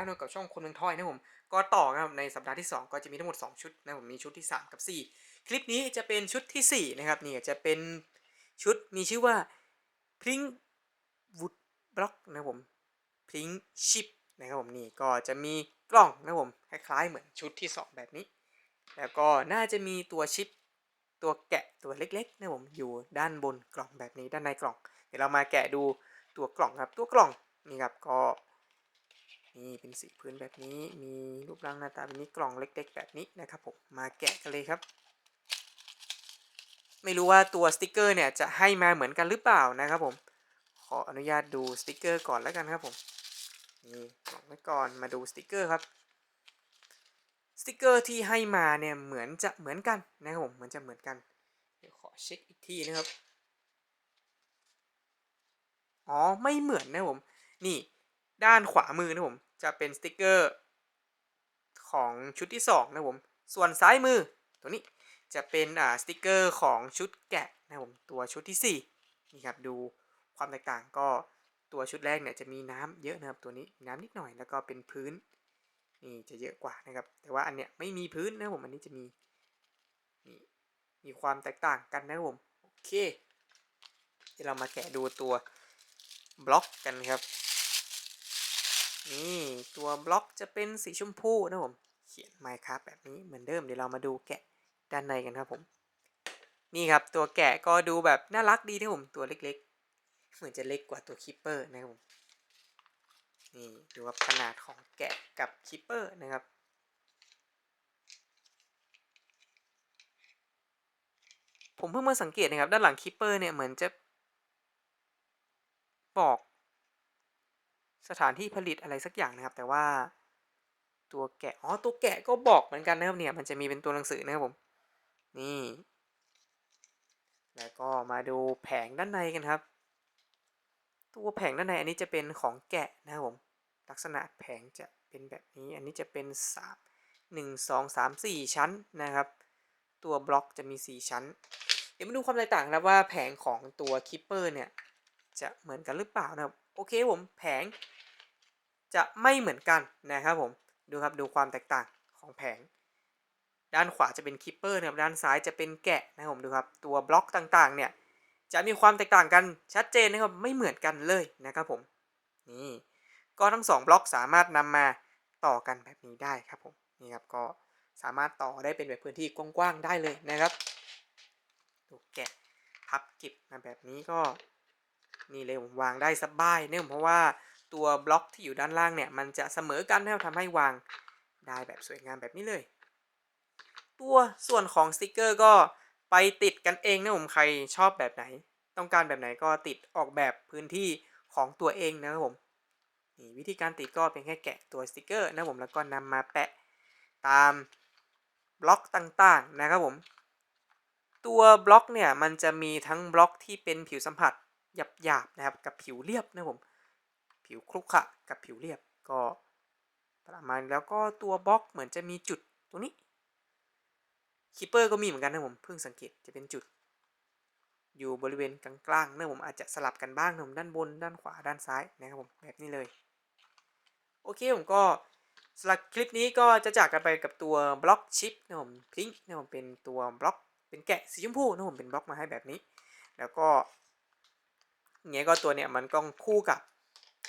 แล้วนะกับช่องคนเมืองทอยนะผม ก็ต่อนะครับในสัปดาห์ที่ 2 ก็จะมีทั้งหมด 2 ชุดนะผมมีชุดที่ 3 กับ 4 คลิปนี้จะเป็นชุดที่ 4 นะครับนี่จะเป็นชุดมีชื่อว่า Pink Wood Block นะผม Pink Chip นะครับผมนี่ก็จะมีกล่องนะผมคล้ายๆเหมือนชุดที่ 2 แบบนี้ แล้วก็น่าจะมีตัวชิปตัวแกะตัวเล็กๆนะผมอยู่ด้านบนกล่องแบบนี้ด้านในกล่อง เดี๋ยวเรามาแกะดูตัวกล่องครับตัวกล่องนี่ครับก็ นี่เป็นสีพื้นแบบนี้ มีรูปร่างหน้าตาแบบนี้กล่องเล็ก ๆ แบบนี้นะครับผมมาแกะกันเลยครับ ไม่รู้ว่าตัวสติกเกอร์เนี่ยจะให้มาเหมือนกันหรือเปล่านะครับผมขออนุญาตดูสติกเกอร์ก่อนแล้วกันครับผมนี่กล่องไว้ก่อนมาดูสติกเกอร์ครับสติกเกอร์ที่ให้มาเนี่ยเหมือนจะเหมือนกันนะครับผมเหมือนจะเหมือนกันเดี๋ยวขอเช็คอีกทีนะครับอ๋อไม่เหมือนนะผมนี่ ด้านขวามือนะผม จะเป็นสติกเกอร์ ของชุดที่2นะผม ส่วนซ้ายมือตัวนี้จะเป็นอ่าสติกเกอร์ของชุดแกะนะผมตัวชุดที่4นี่ครับดูความแตกต่างก็ตัวชุดแรกเนี่ยจะมีน้ำเยอะนะครับตัวนี้น้ำนิดหน่อยแล้วก็เป็นพื้นนี่จะเยอะกว่านะครับ แต่ว่าอันเนี้ยไม่มีพื้นนะผมอันนี้จะมีนี่มีความแตกต่างกันนะผมโอเคเดี๋ยวเรามาแกะดูตัวบล็อกกันครับ นี่ตัวบล็อกจะเป็นสีชมพูนะผม เขียน Minecraft แบบนี้เหมือนเดิมเดี๋ยวเรามาดูแกะด้านในกันครับผม นี่ครับตัวแกะก็ดูแบบน่ารักดีนะผมตัวเล็กๆ เหมือนจะเล็กกว่าตัวคิปเปอร์นะครับผมนี่ดูครับขนาดของแกะกับคิปเปอร์นะครับผมเพิ่งมาสังเกตนะครับ ด้านหลังคิปเปอร์เนี่ยเหมือนจะบอก สถานที่ผลิตอะไรสักอย่างนะครับ แต่ว่า ตัวแกะ อ๋อ ตัวแกะก็บอกเหมือนกันนะครับเนี่ย มันจะมีเป็นตัวหนังสือนะครับผม นี่ แล้วก็มาดูแผงด้านในกันครับ ตัวแผงด้านในอันนี้จะเป็นของแกะนะครับผม ลักษณะแผงจะเป็นแบบนี้ อันนี้จะเป็นสามหนึ่งสองสามสี่ชั้นนะครับ ตัวบล็อกจะมีสี่ชั้น เดี๋ยวมาดูความแตกต่างนะว่าแผงของตัวคิปเปอร์เนี่ยจะเหมือนกันหรือเปล่านะครับ โอเคผมแผง จะไม่เหมือนกันนะครับผมดูครับดูความแตกต่างของแผง ด้านขวาจะเป็นคิปเปอร์นะครับด้านซ้ายจะเป็นแกะนะครับผมดูครับตัวบล็อกต่างๆ เนี่ยจะมีความแตกต่างกันชัดเจนนะครับไม่เหมือนกันเลยนะครับผมนี่ก็ทั้งสองบล็อกสามารถนำมาต่อกันแบบนี้ได้ครับผมนี่ครับก็สามารถต่อได้เป็นแบบพื้นที่กว้างๆได้เลยนะครับดูแกะพับเก็บมาแบบนี้ก็นี่เลยผมวางได้สบายเนื่องเพราะว่า ตัวบล็อกที่อยู่ด้านล่างเนี่ยมันจะเสมอกันนะครับทำให้วางได้แบบสวยงามแบบนี้เลย ตัวส่วนของสติกเกอร์ก็ไปติดกันเองนะผมใครชอบแบบไหน ต้องการแบบไหนก็ติดออกแบบพื้นที่ของตัวเองนะครับผมนี่วิธีการติดก็เป็นแค่แกะตัวสติกเกอร์นะผมแล้วก็นำมาแปะตามบล็อกต่างๆนะครับผม ตัวบล็อกเนี่ยมันจะมีทั้งบล็อกที่เป็นผิวสัมผัสหยาบๆนะครับกับผิวเรียบนะผม ผิวครุขะกับผิวเรียบก็ประมาณแล้วก็ตัวบล็อกเหมือนจะมีจุดตรงนี้คิปเปอร์ก็มีเหมือนกันนะผมเพิ่งสังเกตจะเป็นจุด อยู่บริเวณกลางๆนะผมอาจจะสลับกันบ้างนะผมด้านบนด้านขวาด้านซ้ายนะครับผมแบบนี้เลยโอเคผมก็สำหรับคลิปนี้ก็จะจากกันไปกับตัวบล็อกชิปนะผมพิงค์นะผมเป็นตัวบล็อกเป็นแกะสีชมพูนะผมเป็นบล็อกมาให้แบบนี้ แล้วก็เงี้ยก็ตัวเนี้ยมันก็คู่กับ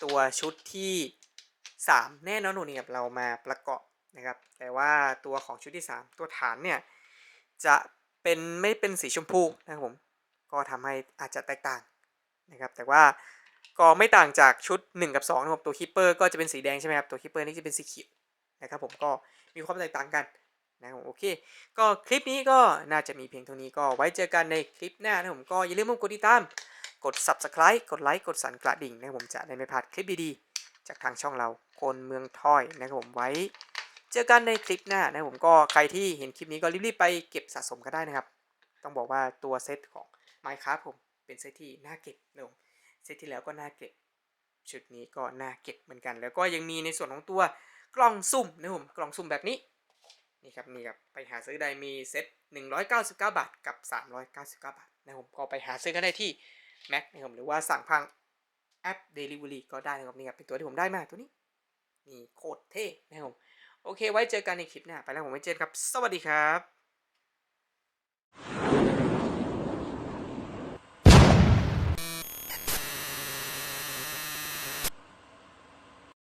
ตัวชุดที่ 3 แน่นอนหนูเนี่ครับเรามาประกอบนะครับ แต่ว่าตัวของชุดที่ 3 ตัวฐานเนี่ย จะเป็นไม่เป็นสีชมพูนะครับผมก็ทำให้อาจจะแตกต่างนะครับ แต่ว่าก็ไม่ต่างจากชุด 1 กับ2นะครับตัวคิปเปอร์ก็จะเป็นสีแดงใช่ไหมครับตัวคิปเปอร์นี่จะเป็นสีเขียวนะครับผมก็มีความแตกต่างกันนะครับโอเค ก็คลิปนี้ก็น่าจะมีเพียงเท่านี้ก็ไว้เจอกันในคลิปหน้านะผมก็อย่าลืมกดติดตาม กด subscribe กดไลค์กดสั่นกระดิ่งนะครับผมจะได้ไม่พลาดคลิปดีๆ จากทางช่องเราคนเมืองทอยนะครับผมไว้ เจอกันในคลิปหน้านะครับผมก็ใครที่เห็นคลิปนี้ก็รีบๆไปเก็บสะสมก็ได้นะครับ ต้องบอกว่าตัวเซตของ Minecraft ผมเป็นเซตที่น่าเก็บนะผมเซตที่แล้วก็น่าเก็บชุดนี้ก็น่าเก็บเหมือนกัน แล้วก็ยังมีในส่วนของตัวกล่องสุ่มนะครับผมกล่องสุ่มแบบนี้นี่ครับนี่ครับไปหาซื้อได้มีเซต199 บาทกับ 399 บาทนะครับผมก็ไปหาซื้อกันได้ที่ Mac นะครับหรือว่าสั่งพังแอป Delivery ก็ได้นะครับนี่ครับเป็นตัวที่ผมได้มาตัวนี้นี่โคตรเท่นะครับโอเค ไว้เจอกันในคลิปหน้าไปแล้วผมไว้เจอกันครับ สวัสดีครับ